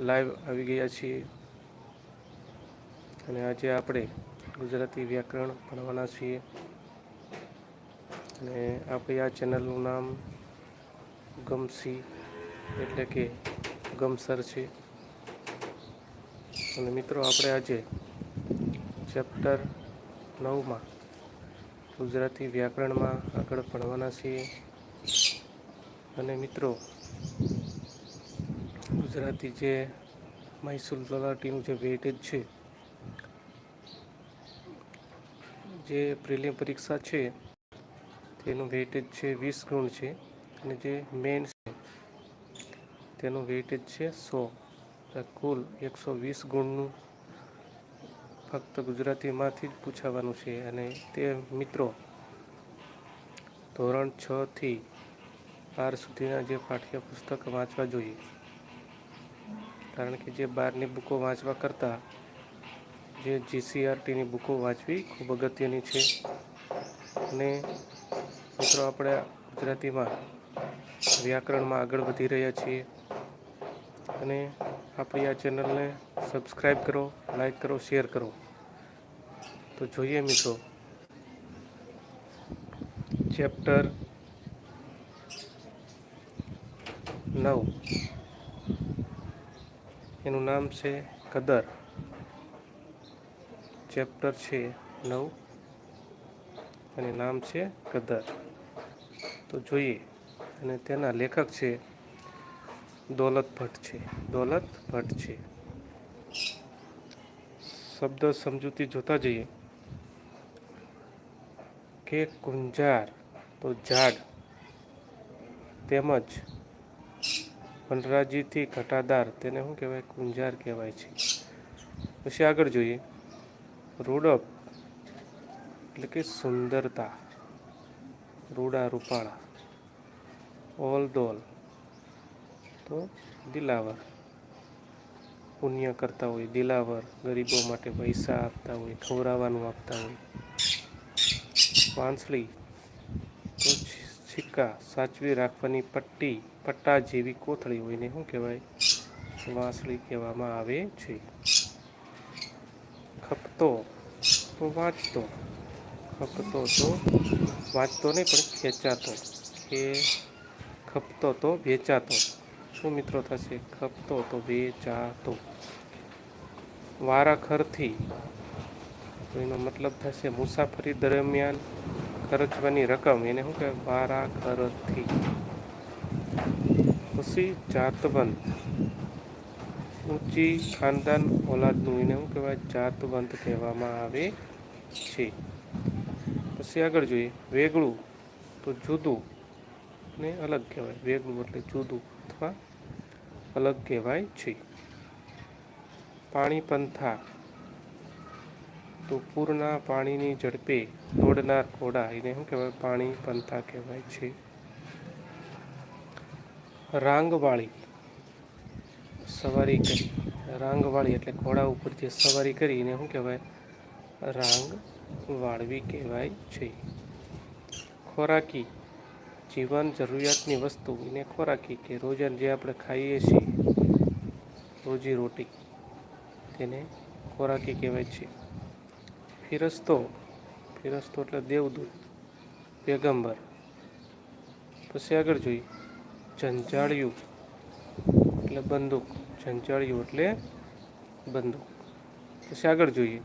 Live આવી ગયા છીએ. અને આજે આપણે ગુજરાતી વ્યાકરણ ભણવાના છીએ. અને આપણી આ ચેનલનું નામ ગમસી એટલે કે ગમસર છે. અને મિત્રો, આપણે આજે ચેપ્ટર નવમાં ગુજરાતી વ્યાકરણમાં આગળ ભણવાના છીએ. અને મિત્રો ગુજરાતી જે મહેસૂલ તલાટીનું જે વેઇટેજ છે, જે પ્રિલિમ પરીક્ષા છે, તેનું વેઇટેજ છે વીસ ગુણ છે અને જે મેન છે, તેનું વેઇટેજ છે સો. કુલ એકસો વીસ ગુણનું ફક્ત ગુજરાતીમાંથી જ પૂછાવાનું છે અને તે મિત્રો, ધોરણ છથી બાર સુધીના જે પાઠ્યપુસ્તક વાંચવા જોઈએ. કારણ કે જે બહારની બુકો વાંચવા કરતાં જે જીસીઆરટીની બુકો વાંચવી ખૂબ અગત્યની છે. અને મિત્રો, આપણે ગુજરાતીમાં વ્યાકરણમાં આગળ વધી રહ્યા છીએ. અને આપણી આ ચેનલને સબસ્ક્રાઈબ કરો લાઈક કરો, શેર કરો. તો જોઈએ મિત્રો, ચેપ્ટર નવ. એનું નામ છે કદર. ચેપ્ટર છે નવ. અને નામ છે કદર. તો જોઈએ. અને તેના લેખક છે દોલત ભટ્ટ છે. દોલત ભટ્ટ છે. શબ્દ સમજૂતી જોતા જઈએ. કે કુંજાર, તો ઝાડ તેમજ વનરાજીથી ઘટાદાર, તેને શું કહેવાય? કુંજાર કહેવાય છે. પછી આગળ જોઈએ. રૂડપ એટલે કે સુંદરતા. રૂડા રૂપાળા. ઓલ દોલ તો દિલાવર. પુણ્ય કરતા હોય દિલાવર, ગરીબો માટે પૈસા આપતા હોય, ખવડાવવાનું આપતા હોય. વાંસળી. તો સિક્કા સાચવી રાખવાની પટ્ટી. પટ્ટા જેવી કોથળી હોય ને શું કહેવાય? વાંસળી કહેવામાં આવે છે. ખપતો તો વાંચતો, ખપતો તો વાંચતો નહીં, પણ ખેંચાતો. કે ખપતો તો વેચાતો. શું મિત્રો થશે? ખપતો તો વેચાતો. વારાખરથી તો એનો મતલબ થશે મુસાફરી દરમિયાન ખર્ચવાની રકમ. એને શું કહેવાય? વારાખરથી. પછી જાતવંત ઊંચી ખાનદાન ઓલાદનું એને શું કહેવાય જાતવંત કહેવામાં આવે છે પછી આગળ જોઈએ વેગળું તો જુદું ને અલગ કહેવાય વેગળું એટલે જુદું અથવા અલગ કહેવાય છે પાણી પંથા તો પૂરના પાણીની ઝડપે દોડનાર ઘોડા એને શું કહેવાય પાણી પંથા કહેવાય છે રાંગવાળી. સવારી કરી. રાંગવાળી એટલે ઘોડા ઉપર જે સવારી કરી એને શું કહેવાય? રાંગ વાળવી કહેવાય છે. ખોરાકી, જીવન જરૂરિયાતની વસ્તુ એને ખોરાકી કે રોજન જે આપણે ખાઈએ છીએ, રોજી રોટી, તેને ખોરાકી કહેવાય છે. ફિરસ્તો ફિરસ્તો એટલે દેવદૂત, પેગંબર. પછી આગળ જોઈએ. જંજાળિયું એટલે બંદૂક. જંજાળિયું એટલે બંદૂક. પછી આગળ જોઈએ.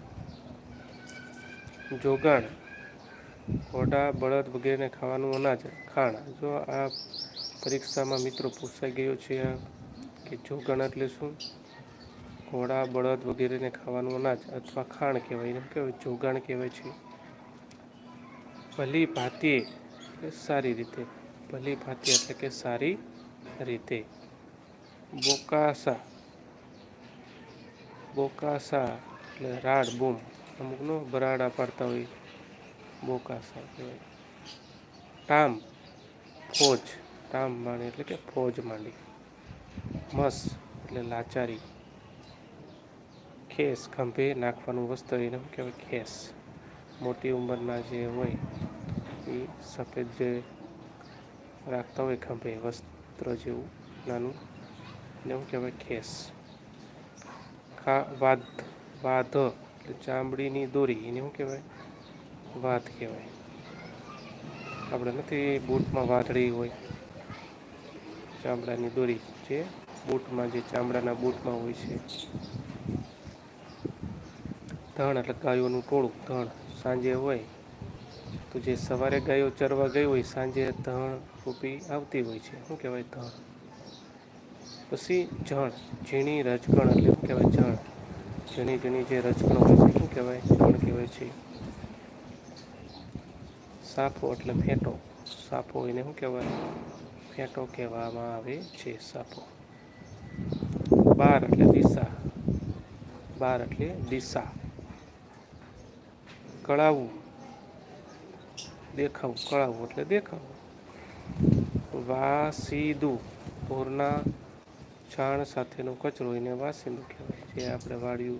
જોગાણ. ઘોડા, બળદ વગેરેને ખાવાનું અનાજ, ખાણ. જો આ પરીક્ષામાં મિત્રો પૂછાઈ ગયો છે કે જોગાણ એટલે શું? ઘોડા, બળદ વગેરેને ખાવાનું અનાજ અથવા ખાણ કહેવાય. એને કહેવાય, જોગાણ કહેવાય છે. ભલી ભાતીએ સારી રીતે? ભલી ભાતી એટલે કે સારી રીતે. બોકાસા. બોકાસા એટલે રાડ, બૂમ. અમુકનો બરાડા પાડતા હોય. બોકાસા કહેવાય. ટામ ફોજ. ટામ માંડી એટલે કે ફોજ માંડી. મસ એટલે લાચારી. ખેસ, ખંભે નાખવાનું વસ્ત્ર એને શું કહેવાય? ખેસ. મોટી ઉંમરના જે હોય, એ સફેદ જે રાખતા હોય ખંભે, વસ્ત્ર જેવું, નાનું. એને શું કહેવાય? ખેસ. ખા વાધ વાધ એટલે ચામડીની દોરી, એને શું કહેવાય? વાધ કહેવાય. આપણે નથી બૂટમાં વાદળી હોય. ચામડાની દોરી જે બૂટમાં જે ચામડાના બૂટમાં હોય છે. ધણ એટલે ગાયોનું ટોળું, ધણ. સાંજે હોય તો જે સવારે ગાયો ચરવા ગઈ હોય, સાંજે ધણ રૂપી આવતી હોય છે. શું કહેવાય? ધણ પછી જણ. ઝીણી રજકણ એટલે શું કહેવાય? જણ. ઝીણી ઝીણી જે રજકણ હોય છે, શું કહેવાય? જણ કહેવાય છે. સાફો એટલે ફેંટો. સાફો એને શું કહેવાય? ફેંટો કહેવામાં આવે છે સાફો બાર એટલે દિશા. બાર એટલે દિશા. કળાવું. દેખાવું. કળાવું એટલે દેખાવું. વાસીદું ઢોરના છાણ સાથેનો કચરો એને વાસીદુ કહેવાય જે આપણે વાડિયું,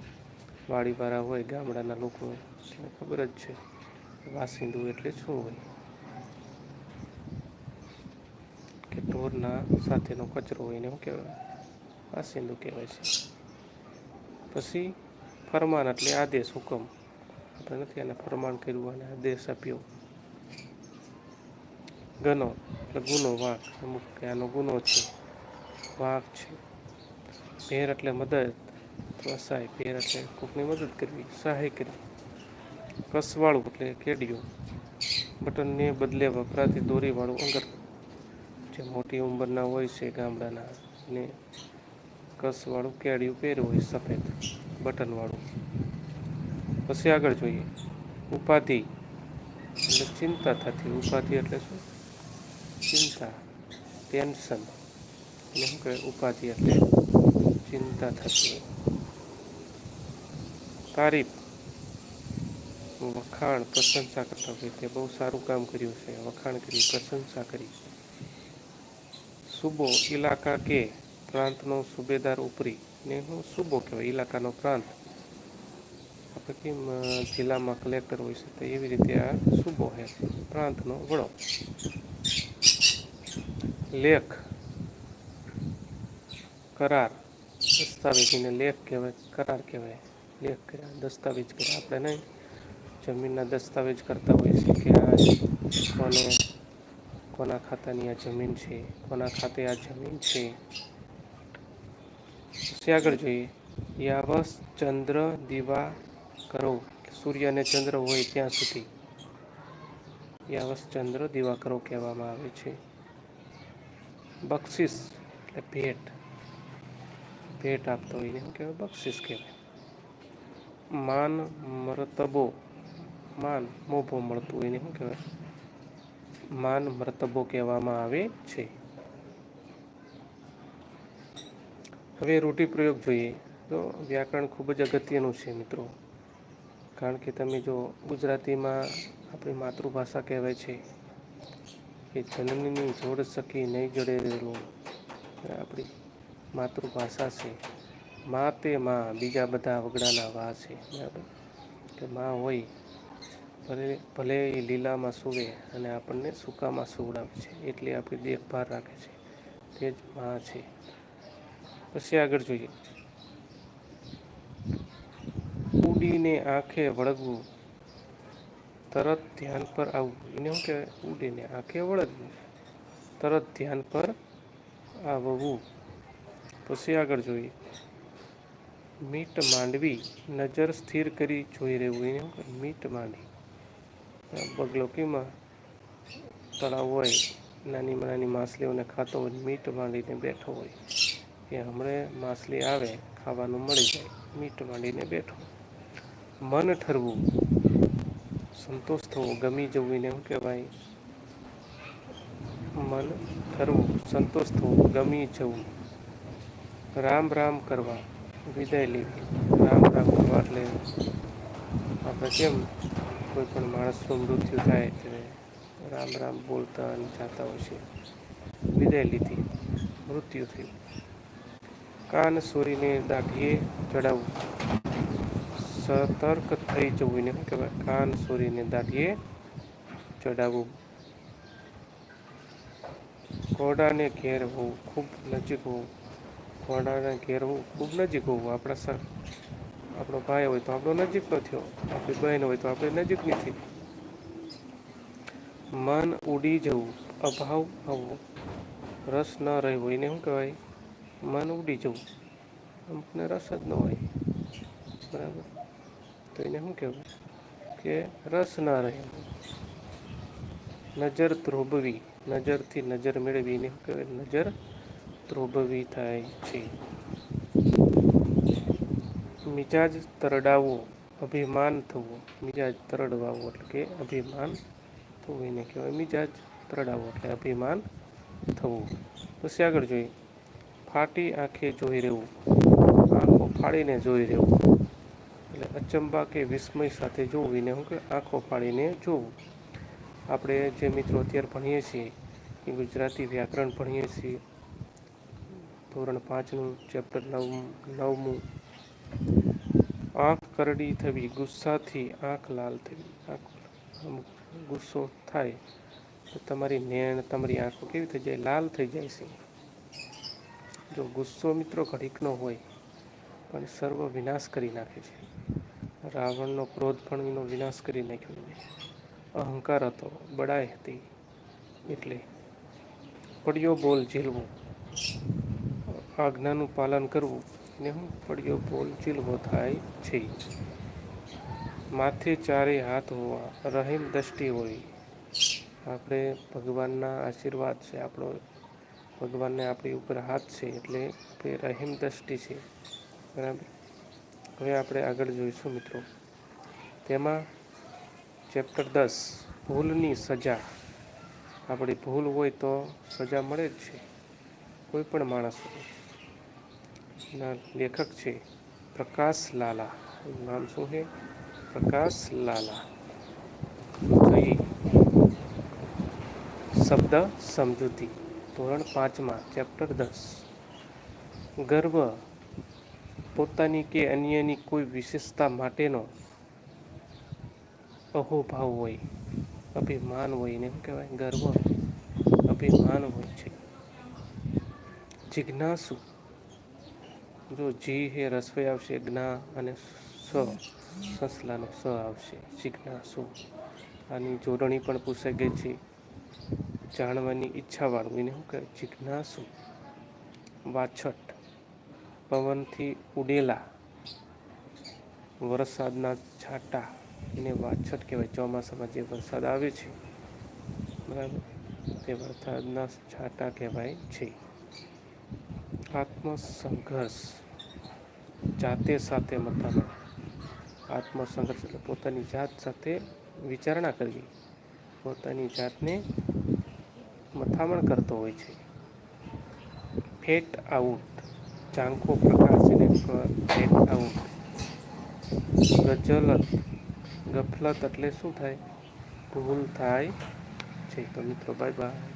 વાડીવાળા હોય, ગામડાના લોકો ખબર જ છે વાસીદુ એટલે શું હોય. કે ઢોરના સાથેનો કચરો હોય એને શું કહેવાય? વાસિંદુ કહેવાય છે. પછી ફરમાન એટલે આદેશ હુકમ. આપણે નથી એને ફરમાન કર્યું અને આદેશ આપ્યો. ગનો, એટલે ગુનો વાંક, અમુક આનો ગુનો છે, વાંક છે. ભેર એટલે મદદ અથવા સહાય ભેર એટલે કોકની મદદ કરવી, સહાય કરવી. કસવાળું એટલે કેડિયું, બટનને બદલે વપરાતી દોરીવાળું અંગર જે મોટી ઉંમરના હોય છે ગામડાના, ને કસવાળું કેડિયું પહેર્યું હોય સફેદ, બટનવાળું. પછી આગળ જોઈએ, ઉપાધિ. એટલે ચિંતા થતી, ઉપાધિ એટલે શું? ચિંતા, ટેન્શન એટલે શું કહેવાય, ઉપાધિ એટલે ચિંતા થતી તારીફ, વખાણ, પ્રશંસા કરતા હોય તે બહુ સારું કામ કર્યું છે. વખાણ કરી, પ્રશંસા કરી. સુબો ઇલાકા કે પ્રાંતનો સુબેદાર ઉપરી, ને હું સુબો કહેવાય, ઇલાકાનો પ્રાંત. આપણે કેમ જિલ્લામાં કલેક્ટર હોય છે, તો એવી રીતે આ સુબો છે પ્રાંતનો વડો. લેખ કરાર. દસ્તાવેજીને લેખ કહેવાય, કરાર કહેવાય. લેખ કર્યા, દસ્તાવેજ કર્યા. આપણે નહીં જમીનના દસ્તાવેજ કરતા હોઈએ છીએ કે આ કોને, કોના ખાતાની આ જમીન છે, કોના ખાતે આ જમીન છે. પછી આગળ જોઈએ. યાવસ ચંદ્ર દીવા કરો. સૂર્ય અને ચંદ્ર હોય ત્યાં સુધી. યાવસ ચંદ્ર દીવા કરો કહેવામાં આવે છે. બક્ષિસ, એટલે ભેટ. ભેટ આપતો હોય શું કહેવાય, બક્ષિસ કહેવાય. માન મરતબો, માન મોભો મળતું હોય એને શું કહેવાય. માન મર્તબો કહેવામાં આવે છે. હવે રૂઢિપ્રયોગ જોઈએ. તો વ્યાકરણ ખૂબ જ અગત્યનું છે મિત્રો. કારણ કે તમે જો ગુજરાતીમાં આપણી માતૃભાષા કહેવાય છે કે જનનીની જોડ સખી નહીં જડે રેલું આપણી માતૃભાષા છે. મા તે માં, બીજા બધા વગડાના વા છે. બરાબર? કે માં હોય, ભલે ભલે એ લીલામાં સૂવે અને આપણને સૂકામાં સુવડાવે છે. એટલી આપણી દેખભાળ રાખે છે. તે જ માં છે. પછી આગળ જોઈએ. ઉડીને આંખે વળગવું તરત ધ્યાન પર આવવું એને શું કહેવાય ઉડીને આંખે વળગવું તરત ધ્યાન પર આવવું. પછી આગળ જોઈએ. મીટ માંડવી, નજર સ્થિર કરી જોઈ રહેવું. એને શું કહેવાય, મીટ માંડવી. બગલોકીમાં તળાવ હોય, નાની નાની માછલીઓને ખાતો હોય, મીટ માંડીને બેઠો હોય. કે હમણે માછલી આવે, ખાવાનું મળી જાય, મીટ માંડીને બેઠો. મન ઠરવું. સંતોષ થવો ગમી જવું એને શું કહેવાય? મન ફરવું સંતોષ થવો ગમી જવું. રામ રામ કરવા, વિદાય લેવી. રામ રામ કરવા એટલે આપણે કેમ કોઈ પણ માણસનું મૃત્યુ થાય ત્યારે રામ રામ બોલતા અને જાતા હોય છે. વિદાય લીધી. મૃત્યુ થયું. કાન સોરીને દાઢીએ ચડાવવું સતર્ક થઈ જવું એને કહેવાય કાન સૂરીને દાઢીએ ચડાવવું ઘોડાને ઘેર હોવું ખૂબ નજીક હોવું ઘોડાને ઘેર હોવું ખૂબ નજીક હોવું આપણા સર આપણો ભાઈ હોય તો આપણો નજીકનો થયો આપણી બહેન હોય તો આપણે નજીક નથી મન ઉડી જવું અભાવ આવવો રસ ન રહેવો એને શું કહેવાય મન ઉડી જવું અમુકને રસ જ ન હોય બરાબર તો એને શું કહેવાય કે રસ ના રહે. નજર ધ્રોબવી. નજરથી નજર મેળવીને શું કહેવાય? નજર ધ્રોબવી થાય છે. મિજાજ તરડાવવો, અભિમાન થવું. મિજાજ તરડવાવો એટલે કે અભિમાન થવું એને કહેવાય. મિજાજ તરડાવવો એટલે અભિમાન થવું. પછી આગળ જોઈએ. ફાટી આંખે જોઈ રહેવું. આંખો ફાડીને જોઈ રહેવું. એટલે અચંબા કે વિસ્મય સાથે જોવું એને હું કે આંખો પાડીને જોવું. આપણે જે મિત્રો અત્યારે ભણીએ છીએ, એ ગુજરાતી વ્યાકરણ ભણીએ છીએ. ધોરણ પાંચનું, ચેપ્ટર નવ, નવમું. આંખ કરડી થવી, ગુસ્સાથી આંખ લાલ થવી. આંખ ગુસ્સો થાય, તો તમારી નેણ, તમારી આંખો કેવી થઈ જાય? લાલ થઈ જાય છે. જો ગુસ્સો મિત્રો ઘડીકનો હોય, પણ સર્વ વિનાશ કરી નાખે છે. રાવણનો ક્રોધ પણ એનો વિનાશ કરી નાખ્યો અહંકાર હતો બડાઈ હતી. એટલે પડ્યો બોલ ઝીલવો. આજ્ઞાનું પાલન કરવું ને હું પડ્યો બોલ ઝીલવો થાય છે. માથે ચારે હાથ હોવા રહીમ દ્રષ્ટિ હોય. આપણે ભગવાનના આશીર્વાદ છે, આપણો ભગવાનને આપણી ઉપર હાથ છે, એટલે રહીમ દ્રષ્ટિ છે. બરાબર? હવે આપણે આગળ જોઈશું મિત્રો. તેમાં ચેપ્ટર દસ, ભૂલની સજા. આપણી ભૂલ હોય તો સજા મળે જ છે. કોઈ પણ માણસ લેખક છે પ્રકાશ લાલા. નામ શું છે? પ્રકાશ લાલા. જોઈએ શબ્દ સમજૂતી ધોરણ પાંચમાં ચેપ્ટર દસ. ગર્વ પોતાની કે અન્યની કોઈ વિશેષતા માટેનો અહોભાવ હોય, અભિમાન હોય એને કહેવાય, ગર્વ, અભિમાન હોય છે. જિજ્ઞાસુ, જો જી હે રસોઈ આવશે, જ્ઞા અને સ સસલાનો સ આવશે, જિજ્ઞાસુ. આની જોડણી પણ પૂછાઈ ગઈ છે. જાણવાની ઈચ્છાવાળું એને શું કહે જિજ્ઞાસુ. વાછટ. પવનથી ઉડેલા વરસાદના છાંટા એને વાછટ કહેવાય. ચોમાસામાં જે વરસાદ આવે છે, બરાબર? તે વરસાદના છાંટા કહેવાય છે. આત્મસંઘર્ષ, જાતે સાથે મથામણ આત્મસંઘર્ષ એટલે પોતાની જાત સાથે વિચારણા કરવી. પોતાની જાતને મથામણ કરતો હોય છે. ફેટ આઉટ ઝાંખો પ્રકાશીને એને ફેટ આઉટ ગજલત ગફલત એટલે શું થાય? ભૂલ થાય છે. તો મિત્રો બાય બાય